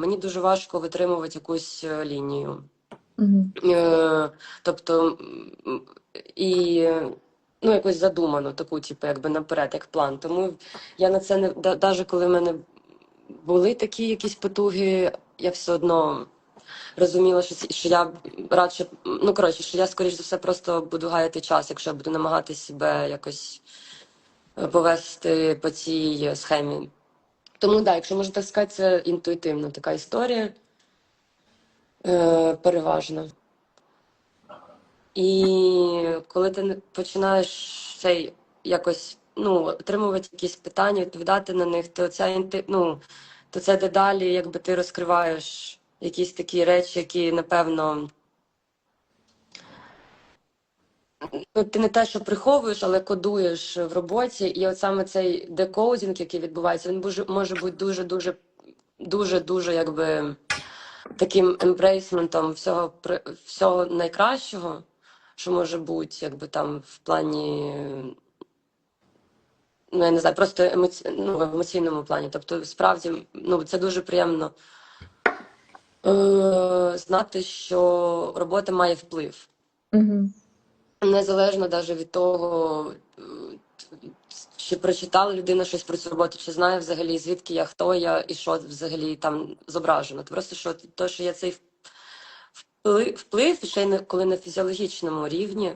Мені дуже важко витримувати якусь е, лінію. Угу. Е, тобто, і ну, якось задуману, таку, типу, якби наперед, як план. Тому я на це не навіть коли в мене були такі якісь потуги, я все одно розуміла, що, що я радше, ну коротше, що я, скоріш за все, просто буду гаяти час, якщо я буду намагатися себе якось е, повести по цій схемі. Тому так, да, якщо можна так сказати, це інтуїтивна така історія. Е, переважно. І коли ти починаєш цей якось ну, отримувати якісь питання, відповідати на них, то ця ну, то це дедалі, якби ти розкриваєш якісь такі речі, які, напевно, ну, ти не те, що приховуєш, але кодуєш в роботі. І от саме цей декодінг, який відбувається, він може, може бути дуже-дуже, дуже-дуже, якби таким ембрейсментом всього всього найкращого, що може бути, якби там в плані, ну я не знаю, просто емоці... ну, в емоційному плані. Тобто, справді, ну це дуже приємно е- знати, що робота має вплив. Угу. Незалежно навіть від того, е, чи прочитала людина щось про цю роботу, чи знає взагалі, звідки я, хто я і що взагалі там зображено. То просто що то, що є цей вплив, вплив ще й коли на фізіологічному рівні,